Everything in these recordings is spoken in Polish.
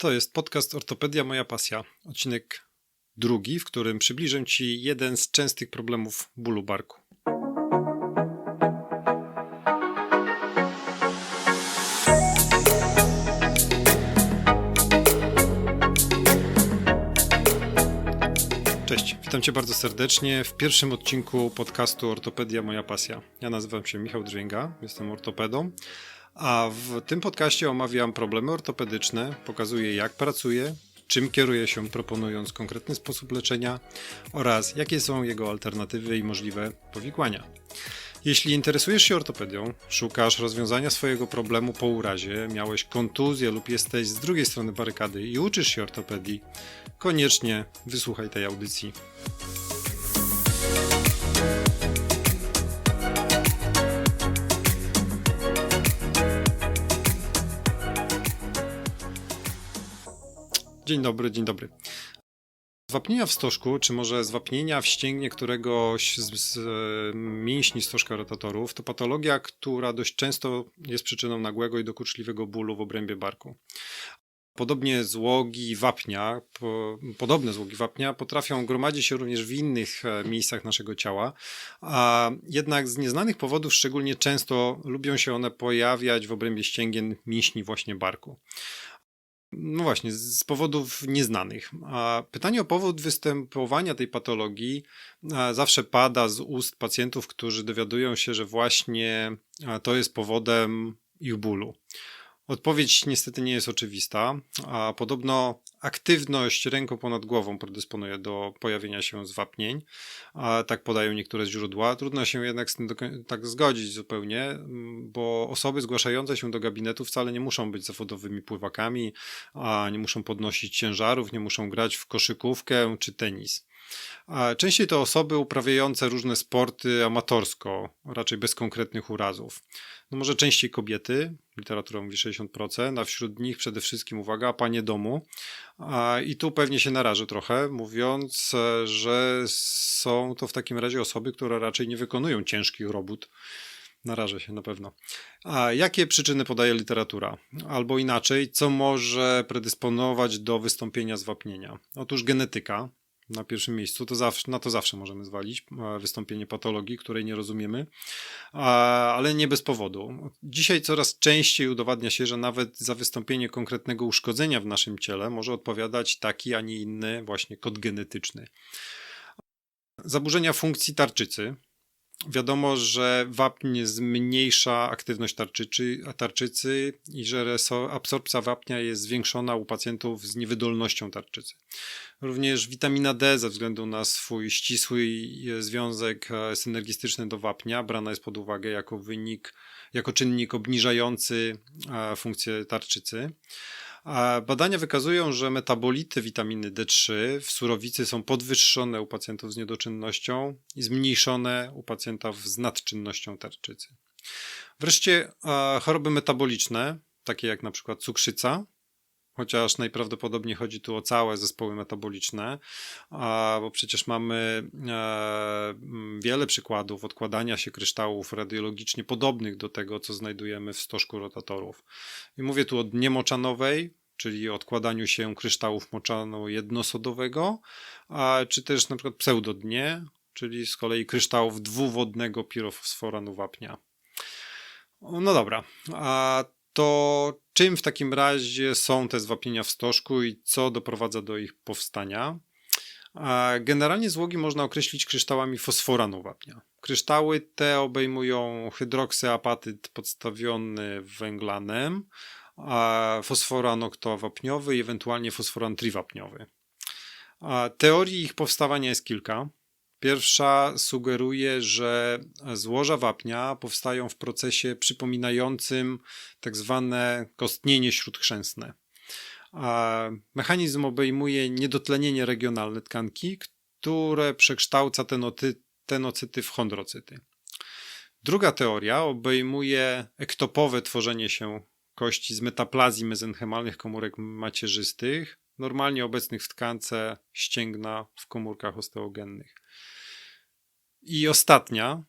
To jest podcast Ortopedia Moja Pasja. Odcinek drugi, w którym przybliżę Ci jeden z częstych problemów bólu barku. Cześć, witam Cię bardzo serdecznie w pierwszym odcinku podcastu Ortopedia Moja Pasja. Ja nazywam się Michał Drzwięga, jestem ortopedą, a w tym podcaście omawiam problemy ortopedyczne, pokazuję jak pracuję, czym kieruję się proponując konkretny sposób leczenia oraz jakie są jego alternatywy i możliwe powikłania. Jeśli interesujesz się ortopedią, szukasz rozwiązania swojego problemu po urazie, miałeś kontuzję lub jesteś z drugiej strony barykady i uczysz się ortopedii, koniecznie wysłuchaj tej audycji. Dzień dobry, dzień dobry. Zwapnienia w stożku, czy może zwapnienia w ścięgnie któregoś z, z mięśni stożka rotatorów, to patologia, która dość często jest przyczyną nagłego i dokuczliwego bólu w obrębie barku. Podobnie złogi wapnia, po, podobne złogi wapnia potrafią gromadzić się również w innych e, miejscach naszego ciała, a jednak z nieznanych powodów szczególnie często lubią się one pojawiać w obrębie ścięgien mięśni właśnie barku. No właśnie, z powodów nieznanych. Pytanie o powód występowania tej patologii zawsze pada z ust pacjentów, którzy dowiadują się, że właśnie to jest powodem ich bólu. Odpowiedź niestety nie jest oczywista, a podobno aktywność ręką ponad głową predysponuje do pojawienia się zwapnień, a tak podają niektóre źródła. Trudno się jednak z tym tak zgodzić zupełnie, bo osoby zgłaszające się do gabinetu wcale nie muszą być zawodowymi pływakami, a nie muszą podnosić ciężarów, nie muszą grać w koszykówkę czy tenis. Częściej to osoby uprawiające różne sporty amatorsko, raczej bez konkretnych urazów. No może częściej kobiety, literatura mówi 60%, a wśród nich przede wszystkim, uwaga, panie domu. I tu pewnie się narażę trochę, mówiąc, że są to w takim razie osoby, które raczej nie wykonują ciężkich robót. Narażę się na pewno. A jakie przyczyny podaje literatura? Albo inaczej, co może predysponować do wystąpienia zwapnienia? Otóż genetyka, na pierwszym miejscu, to zawsze, na to zawsze możemy zwalić e, wystąpienie patologii, której nie rozumiemy, ale nie bez powodu. Dzisiaj coraz częściej udowadnia się, że nawet za wystąpienie konkretnego uszkodzenia w naszym ciele może odpowiadać taki, a nie inny właśnie kod genetyczny. Zaburzenia funkcji tarczycy, Wiadomo, że wapń zmniejsza aktywność tarczycy, tarczycy i że absorpcja wapnia jest zwiększona u pacjentów z niewydolnością tarczycy. Również witamina D ze względu na swój ścisły związek e, synergistyczny do wapnia brana jest pod uwagę jako wynik, jako czynnik obniżający e, funkcję tarczycy. Badania wykazują, że metabolity witaminy D3 w surowicy są podwyższone u pacjentów z niedoczynnością i zmniejszone u pacjentów z nadczynnością tarczycy. Wreszcie choroby metaboliczne, takie jak na przykład cukrzyca, chociaż najprawdopodobniej chodzi tu o całe zespoły metaboliczne, bo przecież mamy e, wiele przykładów odkładania się kryształów radiologicznie podobnych do tego, co znajdujemy w stożku rotatorów. I mówię tu o dnie moczanowej, czyli odkładaniu się kryształów moczanu jednosodowego, czy też na przykład pseudodnie, czyli z kolei kryształów dwuwodnego pirofosforanu wapnia. No dobra, a to czym w takim razie są te zwapnienia w stożku i co doprowadza do ich powstania? Generalnie złogi można określić kryształami fosforanu wapnia. Kryształy te obejmują hydroksyapatyt podstawiony węglanem, fosforan oktowapniowy i ewentualnie fosforan triwapniowy. Teorii ich powstawania jest kilka. Pierwsza sugeruje, że złoża wapnia powstają w procesie przypominającym tak zwane kostnienie śródchrzęsne. Mechanizm obejmuje niedotlenienie regionalne tkanki, które przekształca tenocyty w chondrocyty. Druga teoria obejmuje ektopowe tworzenie się kości z metaplazji mezenchemalnych komórek macierzystych, normalnie obecnych w tkance ścięgna w komórkach osteogennych. I ostatnia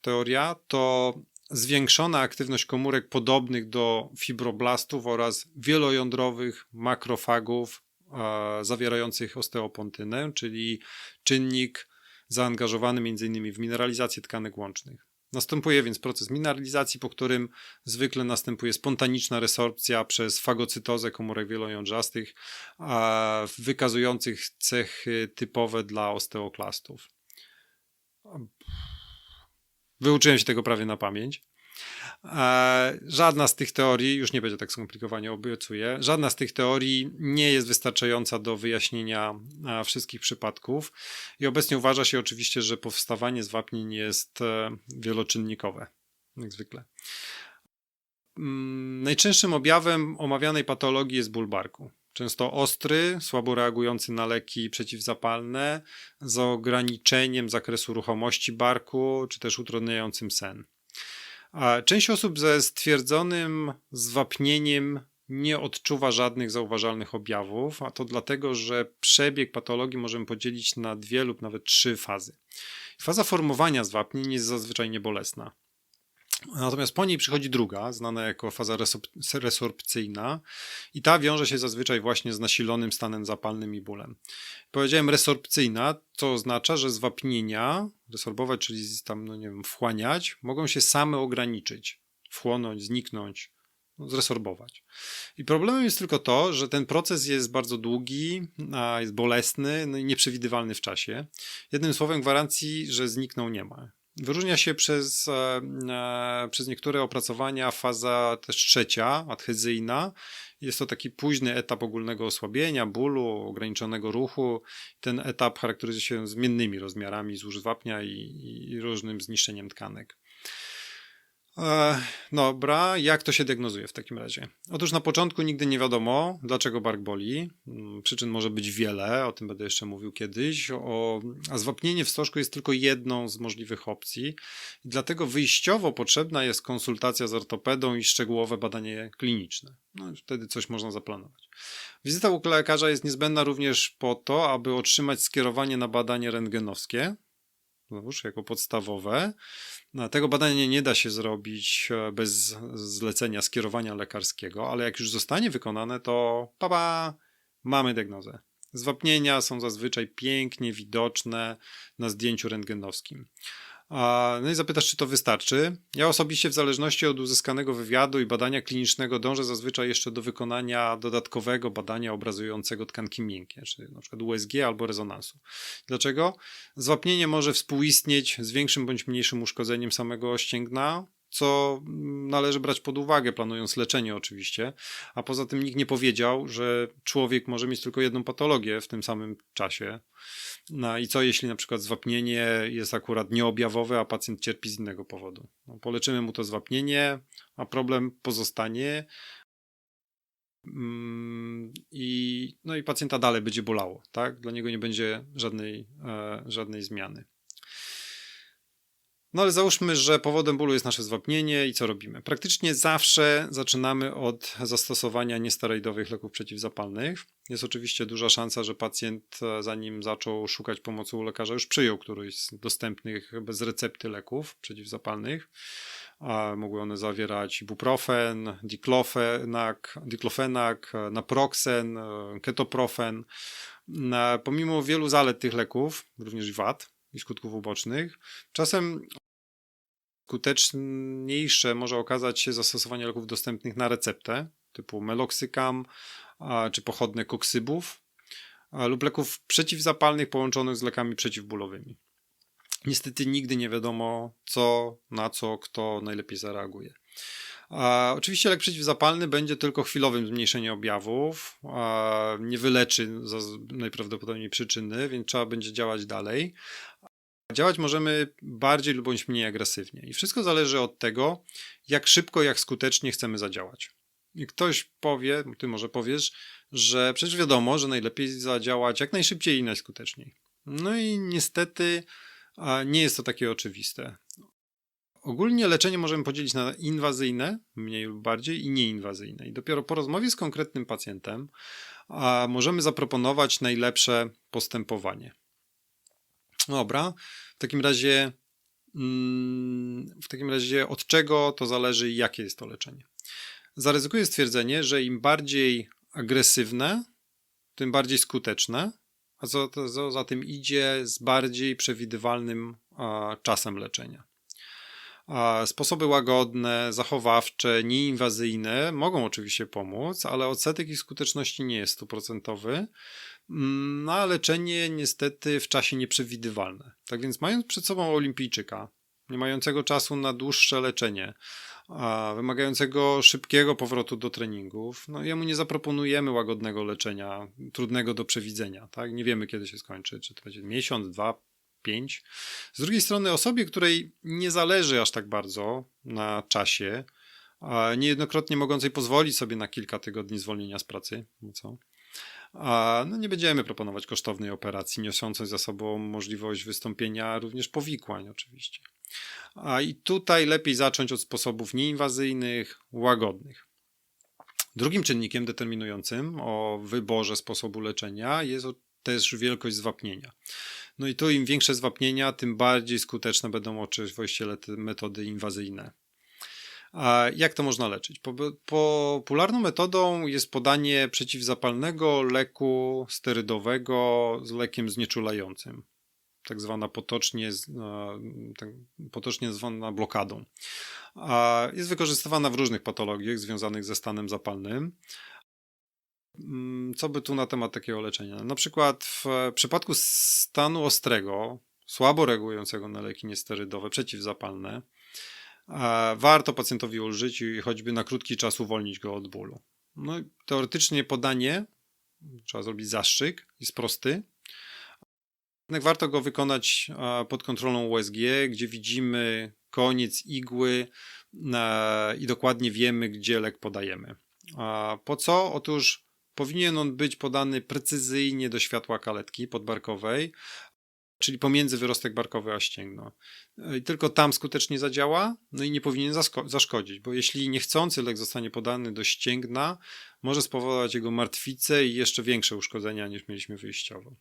teoria to zwiększona aktywność komórek podobnych do fibroblastów oraz wielojądrowych makrofagów e, zawierających osteopontynę, czyli czynnik zaangażowany m.in. w mineralizację tkanek łącznych. Następuje więc proces mineralizacji, po którym zwykle następuje spontaniczna resorpcja przez fagocytozę komórek wielojądrzastych, wykazujących cechy typowe dla osteoklastów. Wyuczyłem się tego prawie na pamięć. E, żadna z tych teorii, już nie będzie tak skomplikowanie, obiecuję, żadna z tych teorii nie jest wystarczająca do wyjaśnienia e, wszystkich przypadków i obecnie uważa się oczywiście, że powstawanie zwapnień jest e, wieloczynnikowe, jak zwykle. Mm, najczęstszym objawem omawianej patologii jest ból barku. Często ostry, słabo reagujący na leki przeciwzapalne, z ograniczeniem zakresu ruchomości barku, czy też utrudniającym sen. Część osób ze stwierdzonym zwapnieniem nie odczuwa żadnych zauważalnych objawów, a to dlatego, że przebieg patologii możemy podzielić na dwie lub nawet trzy fazy. Faza formowania zwapnień jest zazwyczaj niebolesna. Natomiast po niej przychodzi druga, znana jako faza resorpcyjna, i ta wiąże się zazwyczaj właśnie z nasilonym stanem zapalnym i bólem. Powiedziałem resorpcyjna, to oznacza, że zwapnienia, resorbować, czyli tam, no nie wiem, wchłaniać, mogą się same ograniczyć, wchłonąć, zniknąć, no, zresorbować. I problemem jest tylko to, że ten proces jest bardzo długi, jest bolesny no i nieprzewidywalny w czasie. Jednym słowem, gwarancji, że znikną nie ma. Wyróżnia się przez, e, e, przez niektóre opracowania faza też trzecia, adhezyjna. Jest to taki późny etap ogólnego osłabienia, bólu, ograniczonego ruchu. Ten etap charakteryzuje się zmiennymi rozmiarami złóż wapnia i, i różnym zniszczeniem tkanek. E, dobra, jak to się diagnozuje w takim razie? Otóż na początku nigdy nie wiadomo, dlaczego bark boli. Mm, przyczyn może być wiele, o tym będę jeszcze mówił kiedyś. O, a zwapnienie w stożku jest tylko jedną z możliwych opcji. Dlatego wyjściowo potrzebna jest konsultacja z ortopedą i szczegółowe badanie kliniczne. No, wtedy coś można zaplanować. Wizyta u lekarza jest niezbędna również po to, aby otrzymać skierowanie na badanie rentgenowskie, znowuż jako podstawowe. No, tego badania nie da się zrobić e, bez zlecenia skierowania lekarskiego, ale jak już zostanie wykonane, to papa, mamy diagnozę. Zwapnienia są zazwyczaj pięknie widoczne na zdjęciu rentgenowskim. No i zapytasz, czy to wystarczy? Ja osobiście, w zależności od uzyskanego wywiadu i badania klinicznego, dążę zazwyczaj jeszcze do wykonania dodatkowego badania obrazującego tkanki miękkie, czyli na przykład USG albo rezonansu. Dlaczego? Zwapnienie może współistnieć z większym bądź mniejszym uszkodzeniem samego ścięgna, co należy brać pod uwagę, planując leczenie oczywiście, a poza tym nikt nie powiedział, że człowiek może mieć tylko jedną patologię w tym samym czasie. No i co jeśli na przykład zwapnienie jest akurat nieobjawowe, a pacjent cierpi z innego powodu? No, poleczymy mu to zwapnienie, a problem pozostanie. Mm, I, no i pacjenta dalej będzie bolało, tak? Dla niego nie będzie żadnej, e, żadnej zmiany. No ale załóżmy, że powodem bólu jest nasze zwapnienie i co robimy? Praktycznie zawsze zaczynamy od zastosowania niesteroidowych leków przeciwzapalnych. Jest oczywiście duża szansa, że pacjent e, zanim zaczął szukać pomocy u lekarza już przyjął któryś z dostępnych bez recepty leków przeciwzapalnych. Mogły one zawierać ibuprofen, diklofenak, diklofenak, naproxen, e, ketoprofen. Pomimo wielu zalet tych leków, również wad, i skutków ubocznych. Czasem skuteczniejsze może okazać się zastosowanie leków dostępnych na receptę, typu meloksykam czy pochodne koksybów, lub leków przeciwzapalnych połączonych z lekami przeciwbólowymi. Niestety nigdy nie wiadomo, co, na co, kto najlepiej zareaguje. A oczywiście lek przeciwzapalny będzie tylko chwilowym zmniejszeniem objawów, nie wyleczy najprawdopodobniej przyczyny, więc trzeba będzie działać dalej. Działać możemy bardziej lub mniej agresywnie. I wszystko zależy od tego, jak szybko, jak skutecznie chcemy zadziałać. I ktoś powie, ty może powiesz, że przecież wiadomo, że najlepiej zadziałać jak najszybciej i najskuteczniej. No i niestety nie jest to takie oczywiste. Ogólnie leczenie możemy podzielić na inwazyjne, mniej lub bardziej, i nieinwazyjne. I dopiero po rozmowie z konkretnym pacjentem możemy zaproponować najlepsze postępowanie. Dobra, w takim razie Mm, w takim razie od czego to zależy i jakie jest to leczenie? Zaryzykuję stwierdzenie, że im bardziej agresywne, tym bardziej skuteczne, a co, co za tym idzie z bardziej przewidywalnym a, czasem leczenia. A sposoby łagodne, zachowawcze, nieinwazyjne mogą oczywiście pomóc, ale odsetek ich skuteczności nie jest stuprocentowy. Mm, no a leczenie niestety w czasie nieprzewidywalne. Tak więc mając przed sobą olimpijczyka, nie mającego czasu na dłuższe leczenie, a wymagającego szybkiego powrotu do treningów, no jemu nie zaproponujemy łagodnego leczenia, trudnego do przewidzenia, tak? Nie wiemy kiedy się skończy, czy to będzie miesiąc, dwa, pięć. Z drugiej strony osobie, której nie zależy aż tak bardzo na czasie, niejednokrotnie mogącej pozwolić sobie na kilka tygodni zwolnienia z pracy, no co? A no nie będziemy proponować kosztownej operacji, niosącej za sobą możliwość wystąpienia również powikłań, oczywiście. A i tutaj lepiej zacząć od sposobów nieinwazyjnych, łagodnych. Drugim czynnikiem determinującym o wyborze sposobu leczenia jest też wielkość zwapnienia. No i tu im większe zwapnienia, tym bardziej skuteczne będą oczywiście metody inwazyjne. Jak to można leczyć? Popularną metodą jest podanie przeciwzapalnego leku sterydowego z lekiem znieczulającym tak zwana potocznie, tak potocznie zwana blokadą. Jest wykorzystywana w różnych patologiach związanych ze stanem zapalnym. Mm, co by tu na temat takiego leczenia? Na przykład w przypadku stanu ostrego, słabo reagującego na leki niesterydowe, przeciwzapalne, warto pacjentowi ulżyć i choćby na krótki czas uwolnić go od bólu. No, teoretycznie podanie, trzeba zrobić zastrzyk, jest prosty, jednak warto go wykonać pod kontrolą USG, gdzie widzimy koniec igły i dokładnie wiemy, gdzie lek podajemy. Po co? Otóż powinien on być podany precyzyjnie do światła kaletki podbarkowej, czyli pomiędzy wyrostek barkowy a ścięgno. I tylko tam skutecznie zadziała, no i nie powinien zaszkodzić, bo jeśli niechcący lek zostanie podany do ścięgna, może spowodować jego martwicę i jeszcze większe uszkodzenia niż mieliśmy wyjściowo.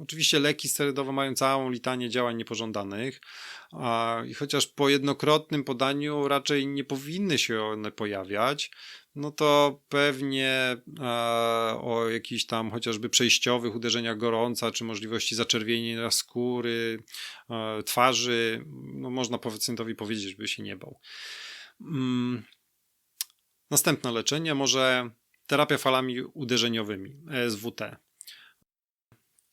Oczywiście leki sterydowe mają całą litanię działań niepożądanych i chociaż po jednokrotnym podaniu raczej nie powinny się one pojawiać, no to pewnie o jakichś tam chociażby przejściowych uderzeniach gorąca, czy możliwości zaczerwienienia skóry, twarzy, no można pacjentowi powiedzieć, żeby się nie bał. Mm. Następne leczenie, może terapia falami uderzeniowymi, ESWT.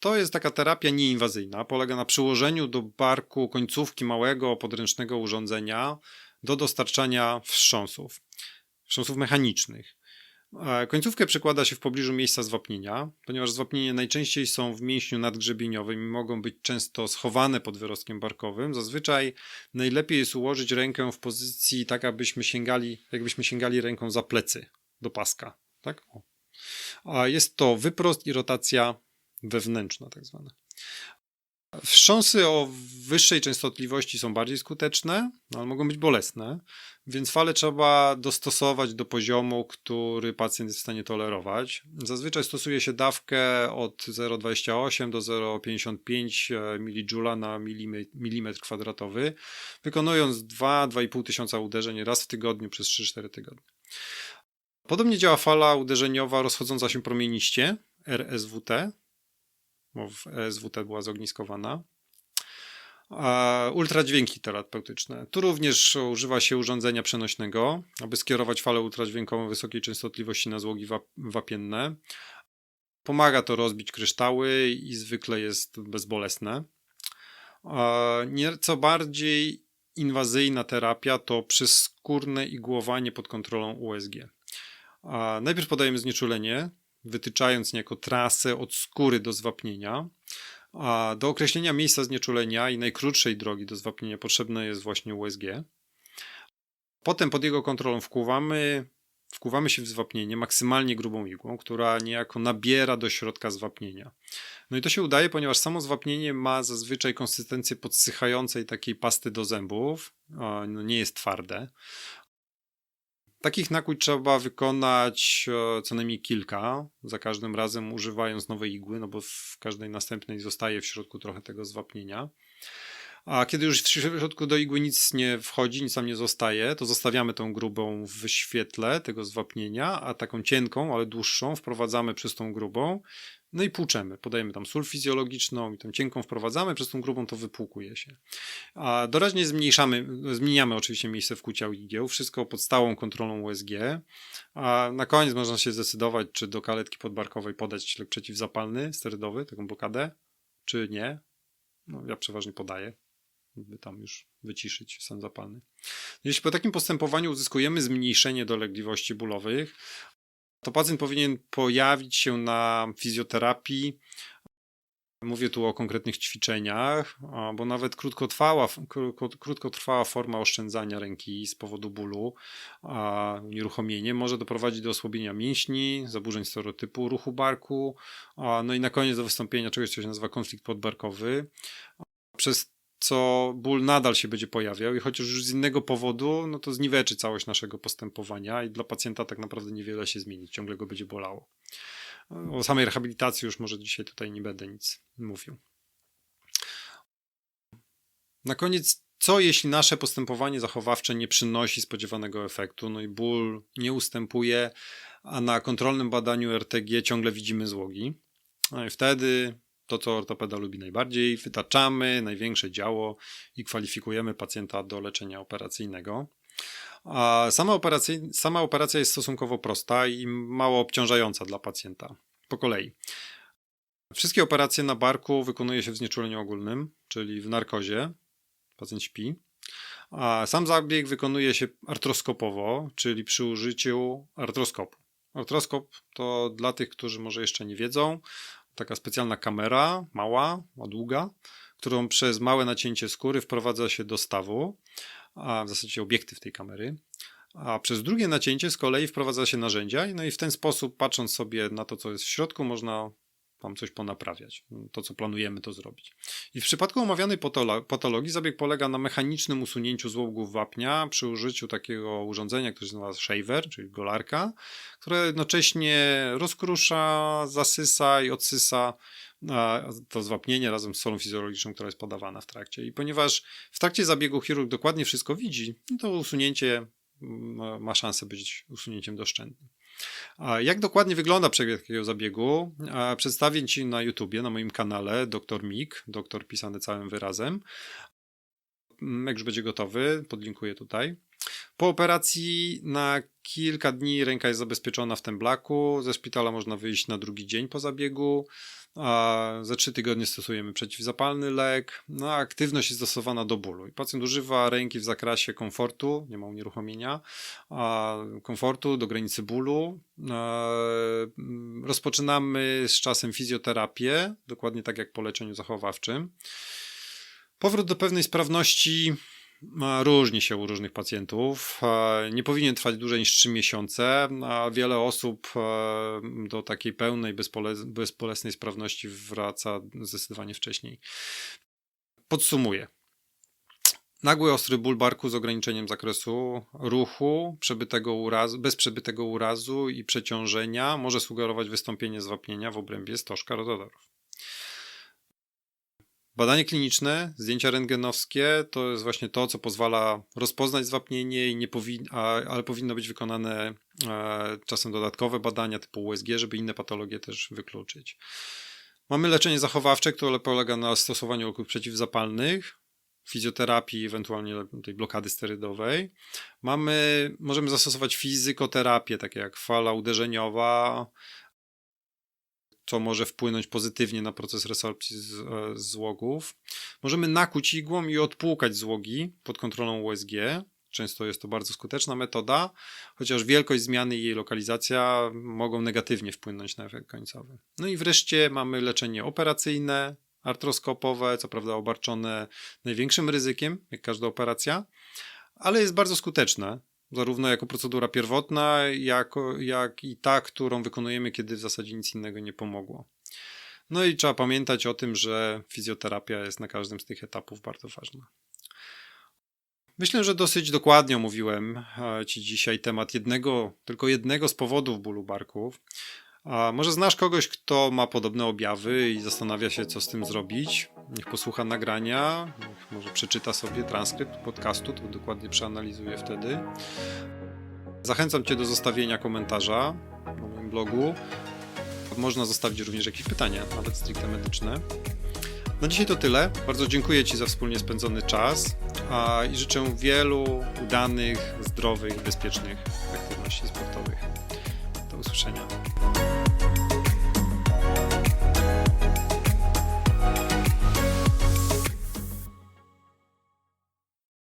To jest taka terapia nieinwazyjna. Polega na przyłożeniu do barku końcówki małego podręcznego urządzenia do dostarczania wstrząsów, wstrząsów mechanicznych. E, końcówkę przykłada się w pobliżu miejsca zwapnienia, ponieważ zwapnienia najczęściej są w mięśniu nadgrzebieniowym i mogą być często schowane pod wyrostkiem barkowym. Zazwyczaj najlepiej jest ułożyć rękę w pozycji tak, abyśmy sięgali, jakbyśmy sięgali ręką za plecy do paska. Tak? A jest to wyprost i rotacja wewnętrzna tak zwana. Wstrząsy o wyższej częstotliwości są bardziej skuteczne, no, ale mogą być bolesne, więc fale trzeba dostosować do poziomu, który pacjent jest w stanie tolerować. Zazwyczaj stosuje się dawkę od 0,28 do 0,55 e, mJ na milimetr kwadratowy, wykonując 2-2,5 tysiąca uderzeń raz w tygodniu przez 3-4 tygodnie. Podobnie działa fala uderzeniowa rozchodząca się promieniście, RSWT, bo w SWT była zogniskowana. Ultradźwięki terapeutyczne. Tu również używa się urządzenia przenośnego, aby skierować falę ultradźwiękową wysokiej częstotliwości na złogi wapienne. Pomaga to rozbić kryształy i zwykle jest bezbolesne. Nieco bardziej inwazyjna terapia to przyskórne igłowanie pod kontrolą USG. Najpierw podajemy znieczulenie, wytyczając niejako trasę od skóry do zwapnienia. A do określenia miejsca znieczulenia i najkrótszej drogi do zwapnienia potrzebne jest właśnie USG. Potem pod jego kontrolą wkuwamy, wkuwamy się w zwapnienie maksymalnie grubą igłą, która niejako nabiera do środka zwapnienia. No i to się udaje, ponieważ samo zwapnienie ma zazwyczaj konsystencję podsychającej takiej pasty do zębów, no nie jest twarde. Takich nakłuć trzeba wykonać e, co najmniej kilka, za każdym razem używając nowej igły, no bo w każdej następnej zostaje w środku trochę tego zwapnienia. A kiedy już w środku do igły nic nie wchodzi, nic tam nie zostaje, to zostawiamy tą grubą w świetle tego zwapnienia, a taką cienką, ale dłuższą wprowadzamy przez tą grubą. No i płuczemy. Podajemy tam sól fizjologiczną i tą cienką wprowadzamy, przez tą grubą to wypłukuje się. A doraźnie zmniejszamy, zmieniamy oczywiście miejsce wkucia igieł, wszystko pod stałą kontrolą USG. A na koniec można się zdecydować, czy do kaletki podbarkowej podać lek przeciwzapalny, sterydowy, taką blokadę, czy nie. No, ja przeważnie podaję, by tam już wyciszyć stan zapalny. Jeśli po takim postępowaniu uzyskujemy zmniejszenie dolegliwości bólowych, to pacjent powinien pojawić się na fizjoterapii. Mówię tu o konkretnych ćwiczeniach, bo nawet krótkotrwała, krótkotrwała forma oszczędzania ręki z powodu bólu, a nieruchomienie może doprowadzić do osłabienia mięśni, zaburzeń stereotypu ruchu barku, no i na koniec do wystąpienia czegoś, co się nazywa konflikt podbarkowy. Przez co ból nadal się będzie pojawiał i chociaż już z innego powodu, no to zniweczy całość naszego postępowania i dla pacjenta tak naprawdę niewiele się zmieni, ciągle go będzie bolało. O samej rehabilitacji już może dzisiaj tutaj nie będę nic mówił. Na koniec, co jeśli nasze postępowanie zachowawcze nie przynosi spodziewanego efektu, no i ból nie ustępuje, a na kontrolnym badaniu RTG ciągle widzimy złogi? No i wtedy to, co ortopeda lubi najbardziej, wytaczamy największe działo i kwalifikujemy pacjenta do leczenia operacyjnego. A sama, operacja, sama operacja jest stosunkowo prosta i mało obciążająca dla pacjenta. Po kolei. Wszystkie operacje na barku wykonuje się w znieczuleniu ogólnym, czyli w narkozie. Pacjent śpi. A sam zabieg wykonuje się artroskopowo, czyli przy użyciu artroskopu. Artroskop to dla tych, którzy może jeszcze nie wiedzą, taka specjalna kamera, mała, długa, którą przez małe nacięcie skóry wprowadza się do stawu, a w zasadzie obiektyw tej kamery. A przez drugie nacięcie z kolei wprowadza się narzędzia, no i w ten sposób, patrząc sobie na to, co jest w środku, można tam coś ponaprawiać. To, co planujemy, to zrobić. I w przypadku omawianej patologii zabieg polega na mechanicznym usunięciu złogów wapnia przy użyciu takiego urządzenia, które się nazywa shaver, czyli golarka, które jednocześnie rozkrusza, zasysa i odsysa to zwapnienie razem z solą fizjologiczną, która jest podawana w trakcie. I ponieważ w trakcie zabiegu chirurg dokładnie wszystko widzi, to usunięcie ma szansę być usunięciem doszczętnym. Jak dokładnie wygląda przebieg takiego zabiegu? Przedstawię Ci na YouTubie, na moim kanale Dr. Mik, doktor pisany całym wyrazem. Mm, jak już będzie gotowy, podlinkuję tutaj. Po operacji na kilka dni ręka jest zabezpieczona w tym blaku. Ze szpitala można wyjść na drugi dzień po zabiegu. A za trzy tygodnie stosujemy przeciwzapalny lek. No, aktywność jest dostosowana do bólu. I pacjent używa ręki w zakresie komfortu, nie ma unieruchomienia, a komfortu do granicy bólu. Rozpoczynamy z czasem fizjoterapię, dokładnie tak jak po leczeniu zachowawczym. Powrót do pewnej sprawności Różni się u różnych pacjentów. Nie powinien trwać dłużej niż 3 miesiące, a wiele osób e, do takiej pełnej, bezbolesnej sprawności wraca zdecydowanie wcześniej. Podsumuję. Nagły ostry ból barku z ograniczeniem zakresu ruchu, przebytego urazu, bez przebytego urazu i przeciążenia może sugerować wystąpienie zwapnienia w obrębie stożka rododorów. Badanie kliniczne, zdjęcia rentgenowskie to jest właśnie to, co pozwala rozpoznać zwapnienie, i nie a, ale powinno być wykonane e, czasem dodatkowe badania typu USG, żeby inne patologie też wykluczyć. Mamy leczenie zachowawcze, które polega na stosowaniu leków przeciwzapalnych, fizjoterapii, ewentualnie tej blokady sterydowej. Mamy, możemy zastosować fizykoterapię, takie jak fala uderzeniowa, co może wpłynąć pozytywnie na proces resorpcji e, złogów. Możemy nakuć igłą i odpłukać złogi pod kontrolą USG. Często jest to bardzo skuteczna metoda, chociaż wielkość zmiany i jej lokalizacja mogą negatywnie wpłynąć na efekt końcowy. No i wreszcie mamy leczenie operacyjne, artroskopowe, co prawda obarczone największym ryzykiem, jak każda operacja, ale jest bardzo skuteczne zarówno jako procedura pierwotna, jak, jak i ta, którą wykonujemy, kiedy w zasadzie nic innego nie pomogło. No i trzeba pamiętać o tym, że fizjoterapia jest na każdym z tych etapów bardzo ważna. Myślę, że dosyć dokładnie omówiłem e, Ci dzisiaj temat jednego, tylko jednego z powodów bólu barków, A może znasz kogoś, kto ma podobne objawy i zastanawia się, co z tym zrobić? Niech posłucha nagrania, może przeczyta sobie transkrypt podcastu, to dokładnie przeanalizuje wtedy. Zachęcam Cię do zostawienia komentarza na moim blogu. Można zostawić również jakieś pytania, nawet stricte medyczne. Na dzisiaj to tyle. Bardzo dziękuję Ci za wspólnie spędzony czas i życzę wielu udanych, zdrowych, bezpiecznych aktywności sportowych. Do usłyszenia.